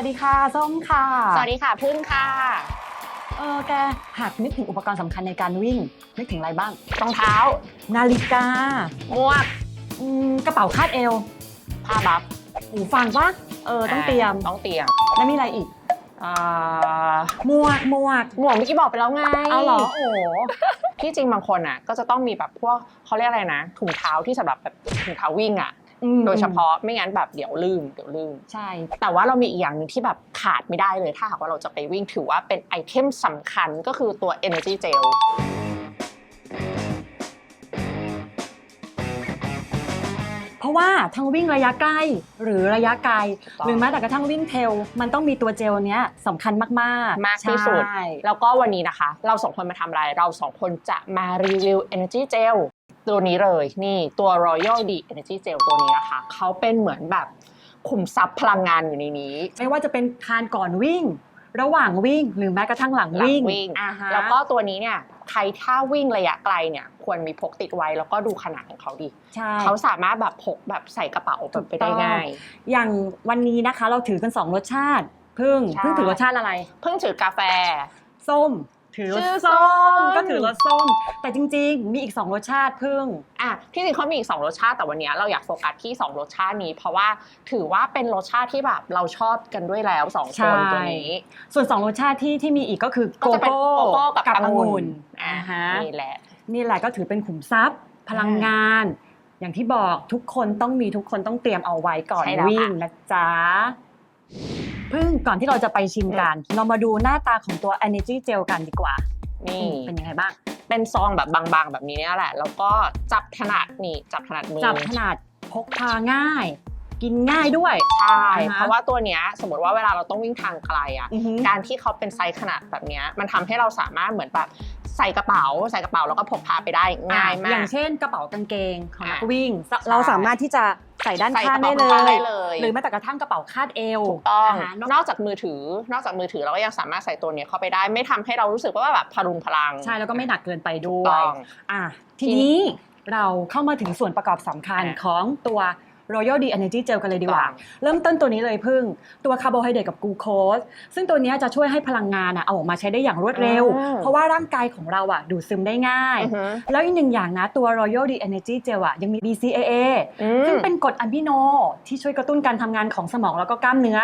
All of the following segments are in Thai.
วัสดีค่ะ ส้มค่ะ สวัสดีค่ะพึ่งค่ะ เออแกหากนึกถึงอุปกรณ์สำคัญในการวิ่ง นึกถึงอะไรบ้าง รองเท้า นาฬิกาหมวก อืมกระเป๋าคาดเอวผ้าบัฟหูฟังปะเออต้องเตรียม ต้องเตรียมแล้วมีอะไรอีก อ่าหมวกหมวก หมวกเมื่อกี้บอกไปแล้วไงเอาเหรอโอ้โห ที่จริงบางคนอะ ก็จะต้องมีแบบพวกเขาเรียกอะไรนะ ถุงเท้าที่สำหรับแบบถุงเท้าวิ่งอะอืม โดยเฉพาะไม่งั้นแบบเดี๋ยวลื่นเดี๋ยวลื่นใช่ แต่ว่าเรามีอีกอย่างหนึ่งที่แบบขาดไม่ได้เลย ถ้าหากว่าเราจะไปวิ่งถือว่าเป็นไอเทมสำคัญก็คือตัว energy gel เพราะว่าทั้งวิ่งระยะใกล้หรือระยะไกลต้องหรือแม้แต่กระทั่งวิ่งเทรลมันต้องมีตัวเจลเนี้ยสำคัญมากๆ มากที่สุด ใช่แล้วก็วันนี้นะคะ เราสองคนมาทำอะไร เราสองคนจะมารีวิว Energy Gel ตัวนี้เลยนี่ตัว Royal D Energy Gel ตัวนี้นะคะเขาเป็นเหมือนแบบขุมทรัพย์พลังงานอยู่ในนี้ ไม่ว่าจะเป็นทานก่อนวิ่ง ระหว่างวิ่งหรือแม้กระทั่งหลังหลังวิ่งวิ่ง อ่าฮะแล้วก็ตัวนี้เนี่ยใครถ้าวิ่งระยะไกลเนี่ย ควรมีพกติดไว้แล้วก็ดูขนาดของเขาดี ใช่ เขาสามารถแบบพกแบบใส่กระเป๋าแบบไปได้ถูกต้องง่าย อย่างวันนี้นะคะเราถือกันสองรสชาติพึ่งใช่พึ่งถือรสชาติอะไร เพิ่งถือกาแฟ ส้ม ถือรชื่สอส้ส้มมก็ถือรสส้ม แต่จริง ๆ มีอีกสองรสชาติพึ่ง อะที่จริงเขามีอีกสองรสชาติแต่วันนี้เราอยากโฟกัสที่สองรสชาตินี้ เพราะว่าถือว่าเป็นรสชาติที่แบบเราชอบกันด้วยแล้วสองใช่คนตัวนี้ ส่วนสองรสชาติที่ที่มีอีกก็คือก็โกจะเป็นโก้โกโก้กับกับอองงุ่งุ่นนอ่าอ่าฮะนี่แหละนี่แหละก็ถือเป็นขุมทรัพย์ พลังงาน อย่างที่บอกทุกคนต้องมีทุกคนต้องเตรียมเอาไว้ก่อนใช่แล้ววิ่งค่ะนะจ๊ะ พึ่งก่อนที่เราจะไปชิมกัน เรามาดูหน้าตาของตัว Energy Gel กันดีกว่า นี่ เป็นยังไงบ้าง เป็นซองแบบบางๆ แบบนี้เนี่ยแหละ แล้วก็จับถนัดนี่จับถนัดมือจับขนาดพกพาง่าย กินง่ายด้วย ใช่อ่าฮะเพราะว่าตัวเนี้ยสมมติว่าเวลาเราต้องวิ่งทางไกลอะอือหือการที่เขาเป็นไซส์ขนาดแบบเนี้ยมันทำให้เราสามารถเหมือนแบบ ใส่กระเป๋าใส่กระเป๋าแล้วก็พกพาไปได้ง่ายมาอย่ากงเช่นกระเป๋ากางเกงของนักอะวิ่งใช่เราสามารถที่จะใส่ด้านใส่กข้างระได้เป๋าเลพกพาได้ยเลย หรือแม้แต่กระทั่งกระเป๋าคาดเอวถูกต้องาฮะนอกนอกจากมือถือ นอกจากมือถือเราก็ยังสามารถใส่ตัวเนี้ยเข้าไปได้ ไม่ทำให้เรารู้สึกว่าแบบพลุงพลังใช่แล้วก็ไม่หนักเกินไปด้วต้ยอง อะทีนี้เราเข้ามาถึงส่วนประกอบสำคัญอะ ของตัว Royal D Energy Gel กันเลยดีกว่าต้องเริ่มต้นตัวนี้เลยพึ่ง ตัวคาร์โบไฮเดรตกับกลูโคสซึ่งตัวเนี้ยจะช่วยให้พลังงานอะเอาออกมาใช้ได้อย่างรวดเร็วอืมเพราะว่าร่างกายของเราอะดูดซึมได้ง่ายอือฮึแล้วอีกหนึ่งอย่างนะตัว Royal D Energy Gel อะยังมี BCAA อืมซึ่งเป็นกรดอะมิโนที่ช่วยกระตุ้นการทำงานของสมองแล้วก็กล้ามเนื้อ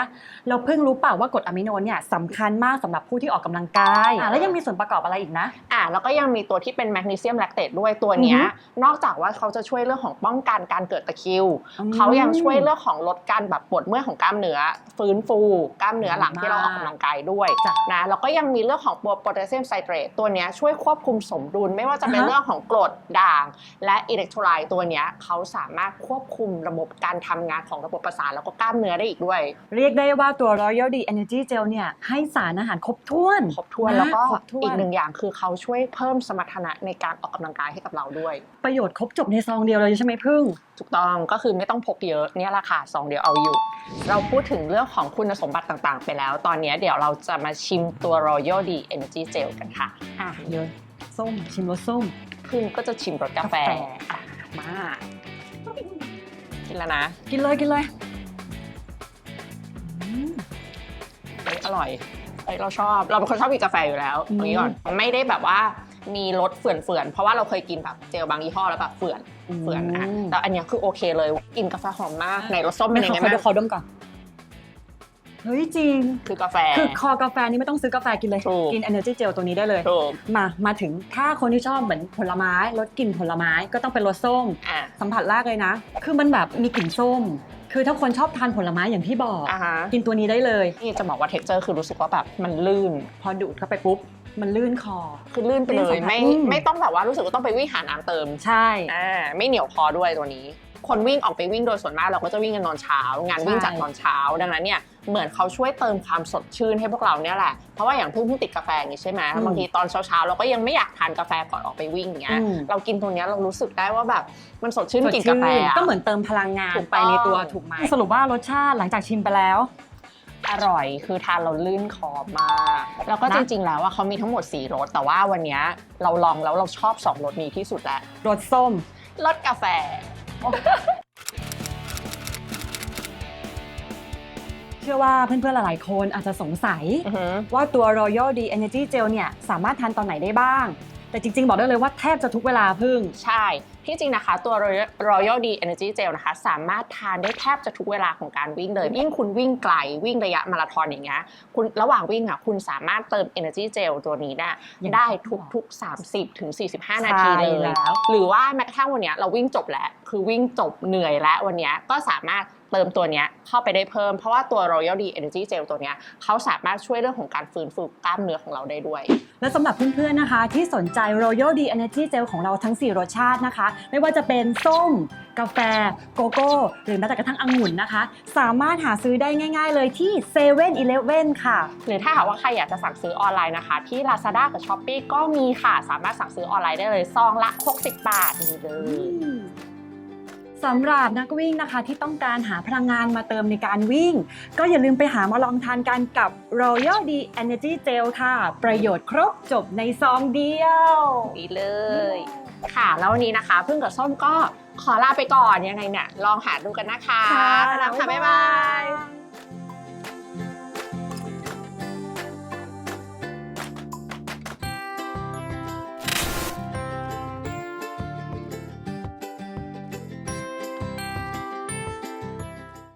เราเพิ่งรู้เปล่าว่ากรดอะมิโนเนี่ยสำคัญมากสำหรับผู้ที่ออกกำลังกายอะแล้วยังมีส่วนประกอบอะไรอีกนะอะแล้วก็ยังมีตัวที่เป็นแมกนีเซียมแลคเตตด้วยตัวเนี้ยอือฮึนอกจากว่าเขาจะช่วยเรื่องของป้องกันการเกิดตะคริวอืมเขายังช่วยเรื่องของลดการแบบปวดเมื่อยของกล้ามเนื้อฟื้นฟู กล้ามเนื้อหลังที่เราออกกำลังกายด้วยจ้ะนะแล้วก็ยังมีเรื่องของตัวโพแทสเซียมไซเตรตตัวเนี้ยช่วยควบคุมสมดุล ไม่ว่าจะเป็นอ่าฮะเรื่องของกรดด่าง และอิเล็กโทรไลต์ตัวเนี้ยเขาสามารถควบคุมระบบการทำงานของระบบประสาทแล้วก็กล้ามเนื้อได้อีกด้วย เรียกได้ว่าตัว Royal D Energy Gel เนี่ยให้สารอาหารครบถ้วนครบถ้วนนะแล้วก็ครบถ้วนอีกหนึ่งอย่างคือเขาช่วยเพิ่มสมรรถนะในการออกกำลังกายให้กับเราด้วย ประโยชน์ครบจบในซองเดียวเลยใช่ไหมพึ่งถูกต้องก็คือไม่ต้องพกเยอะเนี่ยแหละค่ะซองเดียวเอาอยู่ เราพูดถึงเรื่องของคุณสมบัติต่างๆ ไปแล้ว ตอนนี้เดี๋ยวเราจะมาชิมตัว Royal D Energy Gel กันค่ะอะเดี๋ยวส้มชิมรสส้มพึ่งก็จะชิมรสกาแฟกาแฟอะมากินแล้วนะ กินเลยกินเลยอืมเฮ้ยอร่อยเอ้ยเราชอบ เราเป็นคนชอบกินกาแฟอยู่แล้วอืมตรงนี้ก่อนไม่ได้แบบว่ามีรสเฝื่อนๆ เพราะว่าเราเคยกินแบบเจลบางยี่ห้อแล้วแบบเฝื่อน เฝื่อนอะแต่อันเนี้ยคือโอเคเลยกินกาแฟหอมมากในรสส้มเป็นยังไงขอบ้างดูขอดมก่อนเฮ้ยจริง คือกาแฟ คือคอกาแฟนี่ไม่ต้องซื้อกาแฟกินเลยถูกกิน Energy Gel ตัวนี้ได้เลยถูกมามาถึงถ้าคนที่ชอบเหมือนผลไม้รสกลิ่นผลไม้ก็ต้องเป็นรสส้มอะสัมผัสแรกเลยนะ คือมันแบบมีกลิ่นส้ม คือถ้าคนชอบทานผลไม้อย่างที่บอกอะฮะกินตัวนี้ได้เลยนี่จะบอกว่าเท็กเจอร์คือรู้สึกว่าแบบมันลื่น พอดูดเข้าไปปุ๊บ มันลื่นคอ คือลื่นไปเลลื่นสัยมผัสไม่อืม ไม่ต้องแบบว่ารู้สึกว่าต้องไปวิ่งหาน้ำเติมใช่ อ่าไม่เหนียวคอด้วยตัวนี้ คนวิ่งออกไปวิ่งโดยส่วนมากเราก็จะวิ่งกันตอนเช้า งานวิ่งใช่ จัดตอนเช้า ดังนั้นเนี่ยเหมือนเขาช่วยเติมความสดชื่นให้พวกเราเนี่ยแหละเพราะว่าอย่างเพิ่งเพิ่งติดกาแฟอย่างนี้ใช่ไหมบางทีตอนเช้าๆเราก็ยังไม่อยากทานกาแฟก่อนออกไปวิ่งอย่างเงี้ยอืม เรากินตัวเนี้ยเรารู้สึกได้ว่าแบบมันสดชื่นกลิ่นกาแฟอะก็เหมือนเติมพลังงานถูกไปในตัวต้องถูกไหมสรุปว่ารสชาติหลังจากชิมไปแล้ว อร่อยคือทานเราลื่นคอมากแล้วก็นะจริงๆแล้วว่าเขามีทั้งหมด4รสแต่ว่าวันเนี้ยเราลองแล้วเราชอบสองรสนี้ที่สุดแล้วรสส้มรสกาแฟชเชื่อว่าเพื่อนๆหลายๆคนอาจจะสงสัยอือหือว่าตัว Royal D Energy Gel เนี่ย สามารถทานตอนไหนได้บ้าง แต่จริงๆ บอกได้เลยว่าแทบจะทุกเวลาพึ่ง ใช่ ที่จริงนะคะ ตัว Royal- Royal D Energy Gel นะคะ สามารถทานได้แทบจะทุกเวลาของการวิ่งเลย ยิ่งคุณวิ่งไกล วิ่งระยะมาราธอนอย่างเงี้ยคุณระหว่างวิ่งอะคุณสามารถเติม Energy Gel ตัวนี้ได้อย่างได้ที่ทุกบอกทุกๆ 30ถึง45 นาทีเลใช่ยแล้วหรือว่าแม้กระทั่งวันเนี้ยเราวิ่งจบแล้ว คือวิ่งจบเหนื่อยแล้ววันเนี้ยก็สามารถเติมตัวเนี้ยเข้าไปได้เพิ่ม เพราะว่าตัว Royal D Energy Gel ตัวเนี้ยเขาสามารถช่วยเรื่องของการฟื้นฟูกล้ามเนื้อของเราได้ด้วย และสำหรับเพื่อนๆนะคะ ที่สนใจ Royal D Energy Gel ของเราทั้ง 4 รสชาตินะคะ ไม่ว่าจะเป็นส้ม กาแฟ โกโก้ หรือแม้แต่กระทั่งองุ่นนะคะ สามารถหาซื้อได้ง่าย ๆ เลยที่7 e เ e ่ e อค่ะ หรือถ้าหากว่าใครอยากจะสั่งซื้อออนไลน์นะคะ ที่ Lazada กับ Shopee ก็มีค่ะ สามารถสั่งซื้อออนไลน์ได้เลยซองละ 60 บาทนี่เลย สำหรับนักวิ่งนะคะที่ต้องการหาพลังงานมาเติมในการวิ่ง ก็อย่าลืมไปหามาลองทานกันกับ Royal D Energy Gel ค่ะ ประโยชน์ครบจบในซองเดียวดีเลย ค่ะ แล้ววันนี้นะคะพึ่งกับส้มก็ขอลาไปก่อนยังไงเนี่ยลองหาดูกันนะคะค่ะไปแล้วค่ะบ๊ายบาย